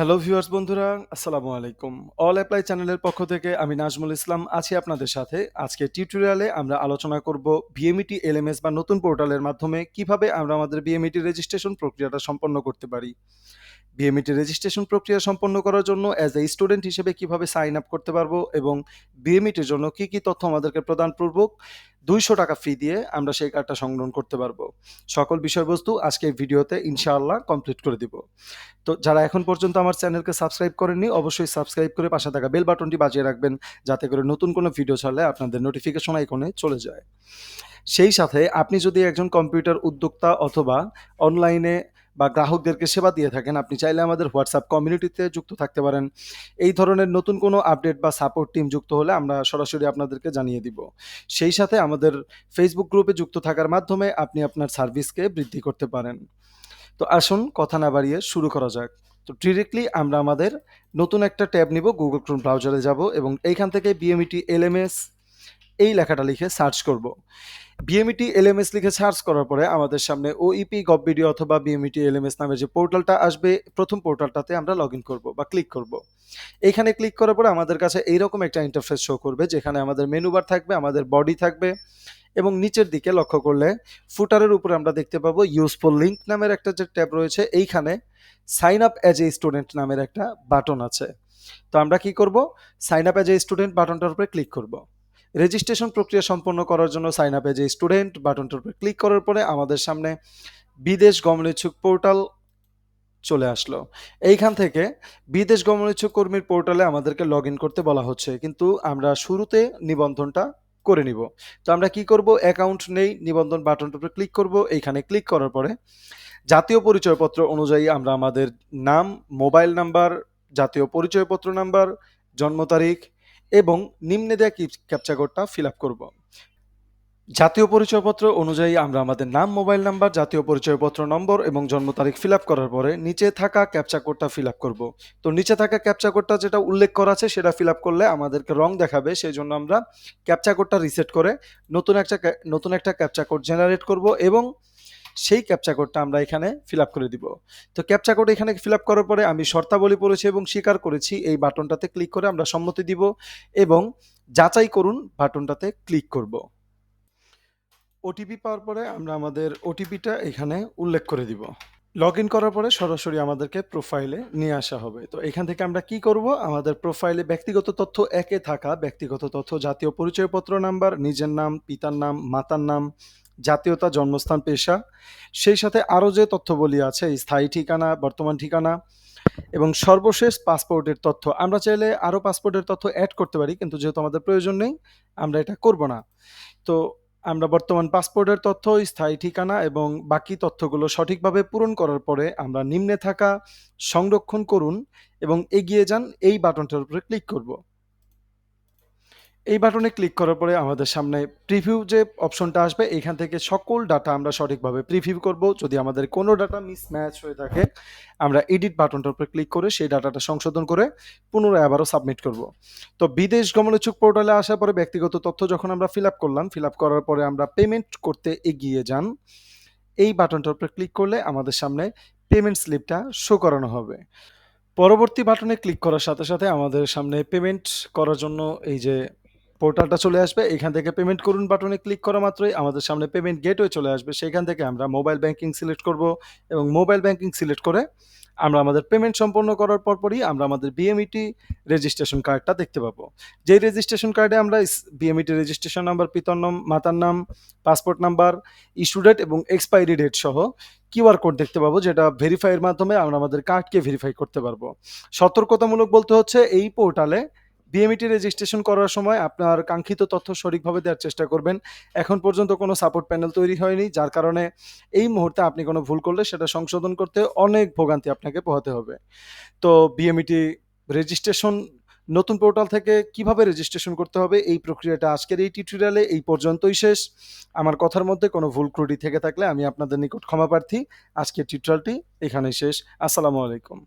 Hello viewers বন্ধুরা, আসসালামু আলাইকুম। অল অ্যাপ্লাই চ্যানেলের পক্ষ থেকে আমি নাজমুল ইসলাম আছি আপনাদের সাথে। আজকে টিউটোরিয়ালে আমরা আলোচনা করব বিএমইটি এলএমএস বা নতুন পোর্টালের মাধ্যমে কীভাবে আমরা আমাদের বিএমইটি রেজিস্ট্রেশন প্রক্রিয়াটা সম্পন্ন করতে পারি। বিএমইটি রেজিস্ট্রেশন প্রক্রিয়া সম্পন্ন করার জন্য অ্যাজ এ স্টুডেন্ট হিসেবে কীভাবে সাইন আপ করতে পারব এবং বিএমইটির জন্য কি কি তথ্য আমাদেরকে প্রদান প্রদানপূর্বক দুইশো টাকা ফি দিয়ে আমরা সেই কার্ডটা সংগ্রহণ করতে পারব। সকল বিষয়বস্তু আজকে ভিডিওতে ইনশাআল্লাহ কমপ্লিট করে দিব। তো যারা এখন পর্যন্ত আমার চ্যানেলকে সাবস্ক্রাইব করেননি, অবশ্যই সাবস্ক্রাইব করে পাশে থাকা বেল বাটনটি বাজিয়ে রাখবেন যাতে করে নতুন কোনো ভিডিও ছাড়লে আপনাদের নোটিফিকেশন আইকনে চলে যায়। সেই সাথে আপনি যদি একজন কম্পিউটার উদ্যোক্তা অথবা অনলাইনে বা গ্রাহকদেরকে সেবা দিয়ে থাকেন, আপনি চাইলে আমাদের হোয়াটসঅ্যাপ কমিউনিটিতে যুক্ত থাকতে পারেন। এই ধরনের নতুন কোনো আপডেট বা সাপোর্ট টিম যুক্ত হলে আমরা সরাসরি আপনাদেরকে জানিয়ে দিব। সেই সাথে আমাদের ফেসবুক গ্রুপে যুক্ত থাকার মাধ্যমে আপনি আপনার সার্ভিসকে বৃদ্ধি করতে পারেন। তো আসুন কথা না বাড়িয়ে শুরু করা যাক। তো ডিরেক্টলি আমরা আমাদের নতুন একটা ট্যাব নিব গুগল ক্রোম ব্রাউজারে যাব এবং এইখান থেকে বিএমইটি এলএমএস এই লেখাটা লিখে সার্চ করব। বিএমইটি এলএমএস লিখে সার্চ করার পরে আমাদের সামনে ওইপি গভ ভিডিও অথবা বিএমইটি এলএমএস নামের যে পোর্টালটা আসবে, প্রথম পোর্টালটাতে আমরা লগ ইন করব বা ক্লিক করব। এইখানে ক্লিক করার পরে আমাদের কাছে এইরকম একটা ইন্টারফেস শো করবে, যেখানে আমাদের মেনু বার থাকবে, আমাদের বডি থাকবে এবং নিচের দিকে লক্ষ্য করলে ফুটারের উপরে আমরা দেখতে পাবো ইউজফুল লিঙ্ক নামের একটা যে ট্যাব রয়েছে, এইখানে sign up as a student নামের একটা বাটন আছে। তো আমরা কি করব? Sign up as a student বাটনটার উপরে ক্লিক করব। রেজিস্ট্রেশন প্রক্রিয়া সম্পন্ন করার জন্য সাইন আপে এ স্টুডেন্ট বাটনটার উপরে ক্লিক করার পরে আমাদের সামনে বিদেশ গমনেচ্ছুক পোর্টাল চলে আসলো। এইখান থেকে বিদেশ গমনেচ্ছুক কর্মীর পোর্টালে আমাদেরকে লগ করতে বলা হচ্ছে, কিন্তু আমরা শুরুতে নিবন্ধনটা করে নিব। তো আমরা কি করব? অ্যাকাউন্ট নেই, নিবন্ধন বাটনটার উপরে ক্লিক করব, এইখানে ক্লিক করার পরে জাতীয় পরিচয়পত্র অনুযায়ী আমরা আমাদের নাম মোবাইল নাম্বার জাতীয় পরিচয়পত্র নাম্বার জন্ম তারিখ এবং নিম্নে দেওয়া ক্যাপচা কোডটা ফিল আপ করব। জাতীয় পরিচয়পত্র অনুযায়ী আমরা আমাদের নাম মোবাইল নাম্বার জাতীয় পরিচয়পত্র নম্বর এবং জন্ম তারিখ ফিল আপ করার পরে নিচে থাকা ক্যাপচা কোডটা ফিল আপ করব। তো নিচে থাকা ক্যাপচা কোডটা যেটা উল্লেখ করা আছে সেটা ফিল আপ করলে আমাদেরকে রং দেখাবে সেই জন্য আমরা ক্যাপচা কোডটা রিসেট করে নতুন একটা নতুন একটা ক্যাপচা কোড জেনারেট করব এবং সেই ক্যাপচা কোডটা আমরা এখানে ফিল আপ করে দিব। তো ক্যাপচা কোড এখানে ফিল আপ করার পরে আমি শর্তাবলী পড়েছি এবং স্বীকার করেছি, এই বাটনটাতে ক্লিক করে আমরা সম্মতি দিব এবং যাচাই করুন বাটনটাতে ক্লিক করব। ওটিপি পাওয়ার পরে আমরা আমাদের ওটিপিটা এখানে উল্লেখ করে দিব। লগ ইন করার পরে সরাসরি আমাদেরকে প্রোফাইলে নিয়ে আসা হবে। তো এখান থেকে আমরা কি করব? আমাদের প্রোফাইলে ব্যক্তিগত তথ্য একে থাকা, ব্যক্তিগত তথ্য, জাতীয় পরিচয়পত্র নাম্বার নিজের নাম, পিতার নাম, মাতার নাম জাতীয়তা জন্মস্থান পেশা। সেই সাথে আরও যে তথ্যবলী আছে স্থায়ী ঠিকানা, বর্তমান ঠিকানা এবং সর্বশেষ পাসপোর্টের তথ্য। আমরা চাইলে আরও পাসপোর্টের তথ্য অ্যাড করতে পারি, কিন্তু যেহেতু আমাদের প্রয়োজন নেই, আমরা এটা করব না। তো আমরা বর্তমান পাসপোর্টের তথ্য, স্থায়ী ঠিকানা এবং বাকি তথ্যগুলো সঠিকভাবে পূরণ করার পরে আমরা নিম্নে থাকা সংরক্ষণ করুন এবং এগিয়ে যান, এই বাটনটার উপরে ক্লিক করব। এই বাটনে ক্লিক করার পরে আমাদের সামনে প্রিভিউ যে অপশনটা আসবে, এখান থেকে সকল ডাটা আমরা সঠিকভাবে প্রিভিউ করব। যদি আমাদের কোনো ডাটা মিসম্যাচ হয়ে থাকে, আমরা এডিট বাটনটার উপরে ক্লিক করে সেই ডাটাটা সংশোধন করে পুনরায় আবারও সাবমিট করব। তো বিদেশ গমনোচ্ছুক পোর্টালে আসার পরে ব্যক্তিগত তথ্য যখন আমরা ফিল আপ করলাম ফিল আপ করার পরে আমরা পেমেন্ট করতে এগিয়ে যান। এই বাটনটার উপরে ক্লিক করলে আমাদের সামনে পেমেন্ট স্লিপটা শো করানো হবে। পরবর্তী বাটনে ক্লিক করার সাথে সাথে আমাদের সামনে পেমেন্ট করার জন্য এই যে পোর্টালটা চলে আসবে। এখান থেকে পেমেন্ট করুন বাটনে ক্লিক করা মাত্রই আমাদের সামনে পেমেন্ট গেটওয়ে চলে আসবে। সেখান থেকে আমরা মোবাইল ব্যাংকিং সিলেক্ট করব এবং মোবাইল ব্যাংকিং সিলেক্ট করে আমরা আমাদের পেমেন্ট সম্পন্ন করার পরপরই আমরা আমাদের বিএমইটি রেজিস্ট্রেশন কার্ডটা দেখতে পাবো। যেই রেজিস্ট্রেশন কার্ডে আমরা বিএমইটি রেজিস্ট্রেশন নাম্বার পিতার নাম, মাতার নাম পাসপোর্ট নাম্বার ইস্যু ডেট এবং এক্সপায়ারি ডেট সহ কিউআর কোড দেখতে পাবো, যেটা ভেরিফাইয়ের মাধ্যমে আমরা আমাদের কার্ডকে ভেরিফাই করতে পারব। সতর্কতামূলক বলতে হচ্ছে এই পোর্টালে বিএমইটি রেজিস্ট্রেশন করার সময় আপনার কাঙ্ক্ষিত তথ্য সঠিকভাবে দেওয়ার চেষ্টা করবেন। এখন পর্যন্ত কোনো সাপোর্ট প্যানেল তৈরি হয়নি, যার কারণে এই মুহূর্তে আপনি কোনো ভুল করলে সেটা সংশোধন করতে অনেক ভোগান্তি আপনাকে পোহাতে হবে। তো বিএমইটি রেজিস্ট্রেশন নতুন পোর্টাল থেকে কীভাবে রেজিস্ট্রেশন করতে হবে, এই প্রক্রিয়াটা আজকের এই টিউটোরিয়ালে এই পর্যন্তই শেষ। আমার কথার মধ্যে কোনো ভুল ক্রুটি থেকে থাকলে আমি আপনাদের নিকট ক্ষমা প্রার্থী। আজকের টিউটোরিয়ালটি এখানেই শেষ। আসসালামু আলাইকুম।